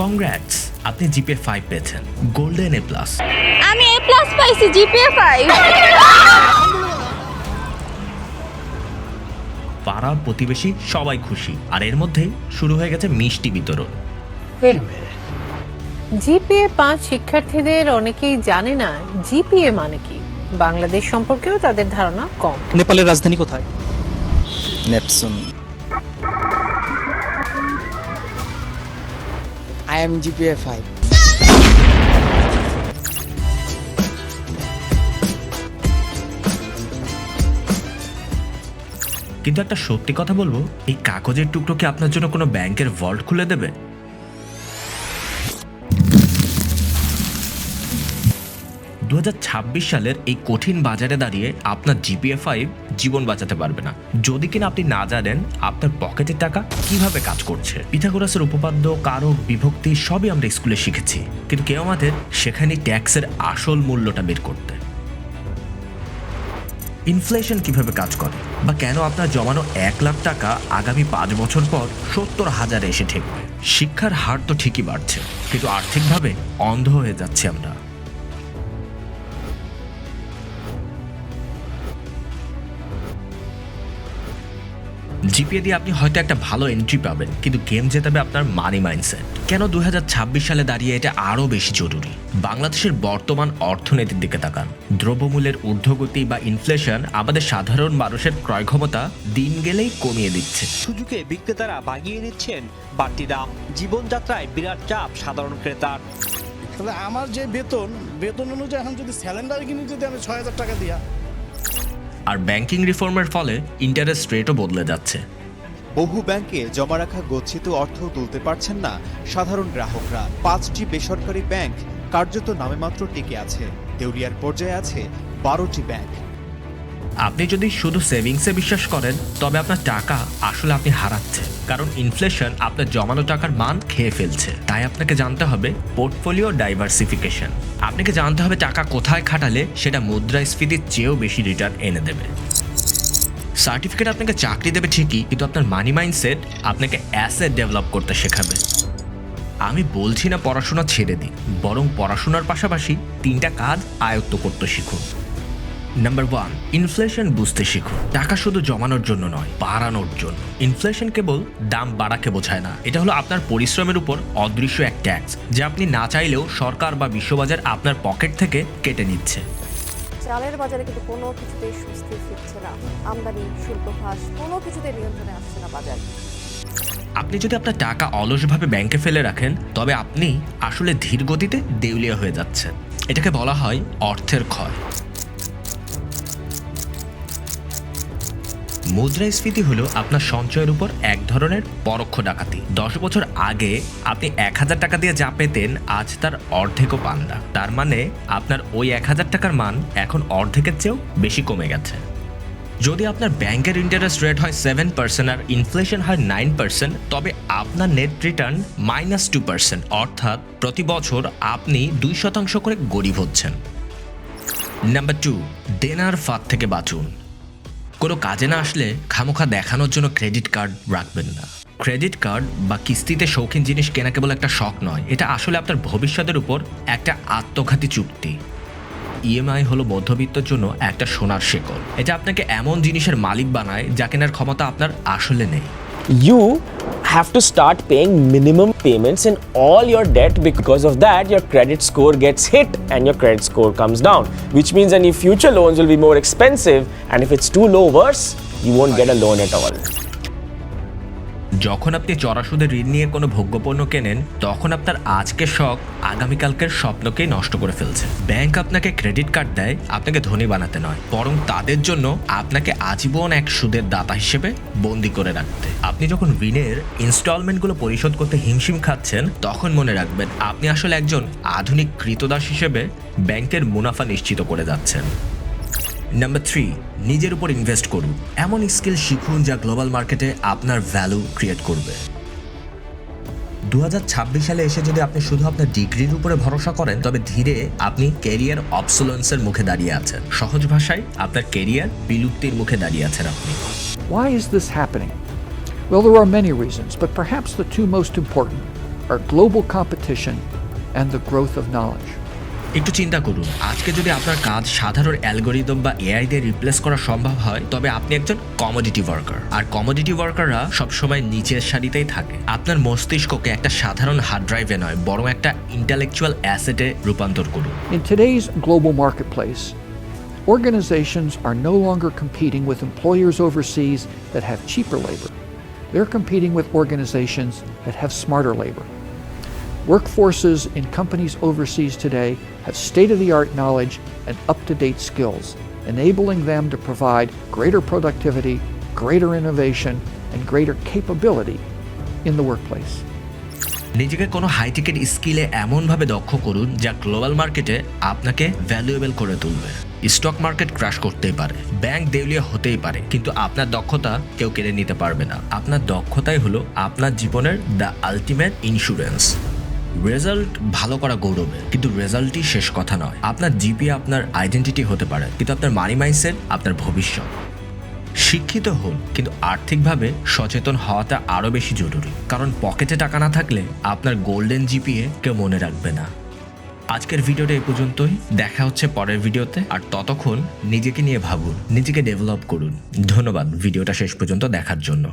Congrats আপনি GPA five পেয়েছেন। Golden A plus আমি এ প্লাস পাইছি জিপিএ ফাইভ পাড়া প্রতিবেশী সবাই খুশি আর এর মধ্যেই শুরু হয়ে গেছে মিষ্টি বিতরণ. জিপিএ পাঁচ শিক্ষার্থীদের অনেকেই জানে না জিপিএ মানে কি? বাংলাদেশ সম্পর্কেও তাদের ধারণা কম। নেপালের রাজধানী কোথায়? নেপসুন Am GPA 5. কিন্তু একটা সত্যি কথা বলব, এই কাগজের টুকরো কি আপনার জন্য কোনো ব্যাংকের ভল্ট খুলে দেবে দু হাজার ছাব্বিশ সালের এই কঠিন বাজারে দাঁড়িয়ে আপনার জিপিএ ফাইভ জীবন বাঁচাতে পারবে না। যদি কিনা আপনি না জানেন আপনার পকেটের টাকা কীভাবে কাজ করছে। পিথাগোরাসের উপপাদ্য, কারক, বিভক্তি সবই আমরা স্কুলে শিখেছি। কিন্তু কেউ আমাদের সেখানে ট্যাক্সের আসল মূল্যটা বের করতে। ইনফ্লেশন কীভাবে কাজ করে বা কেন আপনার জমানো এক লাখ টাকা আগামী পাঁচ বছর পর সত্তর হাজারে এসে ঠেকবে? শিক্ষার হার তো ঠিকই বাড়ছে, কিন্তু আর্থিকভাবে অন্ধ হয়ে যাচ্ছে আমরা। জিপিএ দিয়ে আপনি হয়তো একটা ভালো এন্ট্রি পাবেন কিন্তু গেম জেতাবে আপনার মানি মাইন্ডসেট কেন দু হাজার ছাব্বিশ সালে দাঁড়িয়ে এটা আরও বেশি জরুরি? বাংলাদেশের বর্তমান অর্থনীতির দিকে তাকান। দ্রব্যমূল্যের ঊর্ধ্বগতি বা ইনফ্লেশন আমাদের সাধারণ মানুষের ক্রয় ক্ষমতা দিন গেলেই কমিয়ে দিচ্ছে। সুযোগে বিক্রেতারা বাগিয়ে নিচ্ছেন বাড়তি দাম। জীবনযাত্রায় বিরাট চাপ সাধারণ ক্রেতার। তাহলে আমার যে বেতন বেতন অনুযায়ী এখন যদি স্যালেন্ডার কিনি যদি আমি ছয় হাজার টাকা দিয়া। আর ব্যাংকিং রিফর্মের ফলে ইন্টারেস্ট রেটও বদলে যাচ্ছে। বহু ব্যাংকে জমা রাখা গচ্ছিত অর্থ তুলতে পারছেন না সাধারণ গ্রাহকরা। পাঁচটি বেসরকারি ব্যাংক কার্যত নামেমাত্র টিকে আছে। দেউলিয়ার পর্যায়ে আছে বারোটি ব্যাংক। আপনি যদি শুধু সেভিংসে বিশ্বাস করেন, তবে আপনার টাকা আসলে আপনি হারাচ্ছেন। কারণ ইনফ্লেশন আপনার জমানো টাকার মান খেয়ে ফেলছে। তাই আপনাকে জানতে হবে পোর্টফোলিও ডাইভার্সিফিকেশন আপনাকে জানতে হবে টাকা কোথায় খাটালে সেটা মুদ্রাস্ফীতির চেয়েও বেশি রিটার্ন এনে দেবে। সার্টিফিকেট আপনাকে চাকরি দেবে ঠিকই, কিন্তু আপনার মানি মাইন্ডসেট আপনাকে অ্যাসেট ডেভেলপ করতে শেখাবে। আমি বলছি না পড়াশোনা ছেড়ে দিই বরং পড়াশোনার পাশাপাশি তিনটা কাজ আয়ত্ত করতে শিখুন। নাম্বার ওয়ান ইনফ্লেশন বুঝতে শিখুন টাকা শুধু জমানোর জন্য নয় বাড়ানোর জন্য। ইনফ্লেশন কেবল দাম বাড়াকে বোঝায় না। এটা হলো আপনার পরিশ্রমের উপর অদৃশ্য এক ট্যাক্স যা আপনি না চাইলেও সরকার বা বিশ্ববাজার আপনার পকেট থেকে কেটে নিচ্ছে। চালের বাজারে কিন্তু কোনো কিছুতেই ফিরছে না। আমদানি শুল্ক হ্রাস কোনো কিছুতে নিয়ন্ত্রণে আসছে না বাজার। আপনি যদি আপনার টাকা অলসভাবে ব্যাংকে ফেলে রাখেন তবে আপনি আসলে ধীর গতিতে দেউলিয়া হয়ে যাচ্ছেন। এটাকে বলা হয় অর্থের ক্ষয়। মুদ্রাস্ফীতি হলো আপনার সঞ্চয়ের উপর এক ধরনের পরোক্ষ ডাকাতি। দশ বছর আগে আপনি এক হাজার টাকা দিয়ে যা পেতেন, আজ তার অর্ধেকও পান না। তার মানে আপনার ওই এক হাজার টাকার মান এখন অর্ধেকের চেয়েও বেশি কমে গেছে। যদি আপনার ব্যাংকের ইন্টারেস্ট রেট হয় সেভেন পার্সেন্ট আর ইনফ্লেশন হয় নাইন পার্সেন্ট তবে আপনার net return minus two percent অর্থাৎ প্রতি বছর আপনি দুই শতাংশ করে গরিব হচ্ছেন। নাম্বার টু দেনার ফাঁদ থেকে বাঁচুন। কোনো কাজে না আসলে খামোখা দেখানোর জন্য ক্রেডিট কার্ড রাখবেন না। ক্রেডিট কার্ড বা কিস্তিতে শৌখিন জিনিস কেনা কেবল একটা শখ নয়, এটা আসলে আপনার ভবিষ্যতের উপর একটা আত্মঘাতী চুক্তি। ইএমআই হলো মধ্যবিত্তর জন্য একটা সোনার শেকল এটা আপনাকে এমন জিনিসের মালিক বানায় যা কেনার ক্ষমতা আপনার আসলে নেই। You have to start paying minimum payments in all your debt. Because of that your credit score gets hit and your credit score comes down. Which means any future loans will be more expensive. And if it's too low worse you won't get a loan at all যখন আপনি চড়া সুদে ঋণ নিয়ে কোনো ভোগ্যপণ্য কেনেন, তখন আপনার আজকের শখ আগামীকালকের স্বপ্নকেই নষ্ট করে ফেলছে। ব্যাংক আপনাকে ক্রেডিট কার্ড দেয়, আপনাকে ধনী বানাতে নয়, বরং তাদের জন্য আপনাকে আজীবন এক সুদের দাতা হিসেবে বন্দি করে রাখতে। আপনি যখন ঋণের ইনস্টলমেন্টগুলো পরিশোধ করতে হিমশিম খাচ্ছেন, তখন মনে রাখবেন, আপনি আসলে একজন আধুনিক কৃতদাস হিসেবে ব্যাংকের মুনাফা নিশ্চিত করে যাচ্ছেন। নাম্বার থ্রি নিজের উপর ইনভেস্ট করুন এমন স্কিল শিখুন যা গ্লোবাল মার্কেটে আপনার ভ্যালু ক্রিয়েট করবে দু সালে এসে যদি আপনি শুধু আপনার ডিগ্রির উপরে ভরসা করেন তবে ধীরে আপনি ক্যারিয়ার অবসোলেন্সের মুখে দাঁড়িয়ে আছেন সহজ ভাষায় আপনার ক্যারিয়ার বিলুপ্তির মুখে দাঁড়িয়ে আছেন আপনি Why is this happening? Well, there are many reasons, but perhaps the two most important. are global competition and the growth of knowledge. একটু চিন্তা করুন আজকে যদি আপনার কাজ সাধারণ অ্যালগোরিদম বা এআই দিয়ে রিপ্লেস করা সম্ভব হয়, তবে আপনি একজন কমোডিটি ওয়ার্কার আর কমোডিটি ওয়ার্কাররা সব সময় নিচের সারিতেই থাকে আপনার মস্তিষ্ককে একটা সাধারণ হার্ড ড্রাইভে নয়, বরং একটা ইন্টেলেকচুয়াল অ্যাসেটে রূপান্তর করুন in today's global marketplace Organizations are no longer competing with employers overseas that have cheaper labor. They're competing with organizations that have smarter labor. Workforces in companies overseas today have state of the art knowledge and up to date skills, enabling them to provide greater productivity, greater innovation, and greater capability in the workplace. নিজেকে কোনো high ticket স্কিলে এমনভাবে দক্ষ করুন যা global মার্কেটে আপনাকে valuable করে তুলবে স্টক মার্কেট ক্রাশ করতেই পারে ব্যাংক দেউলিয়া হতেই পারে কিন্তু আপনার দক্ষতা কেউ কেড়ে নিতে পারবে না আপনার দক্ষতাই হলো আপনার জীবনের দ্য আলটিমেট ইন্স্যুরেন্স রেজাল্ট ভালো করা গৌরবের, কিন্তু রেজাল্টই শেষ কথা নয়। আপনার জিপি আপনার আইডেন্টিটি হতে পারে, কিন্তু আপনার মানি মাইন্ডসেট আপনার ভবিষ্যৎ। শিক্ষিত হন, কিন্তু আর্থিকভাবে সচেতন হওয়াটা আরও বেশি জরুরি। কারণ পকেটে টাকা না থাকলে আপনার গোল্ডেন জিপিএ কেউ মনে রাখবে না। আজকের ভিডিওটা এই পর্যন্তই। দেখা হচ্ছে পরের ভিডিওতে। আর ততক্ষণ নিজেকে নিয়ে ভাবুন, নিজেকে ডেভেলপ করুন। ধন্যবাদ, ভিডিওটা শেষ পর্যন্ত দেখার জন্য।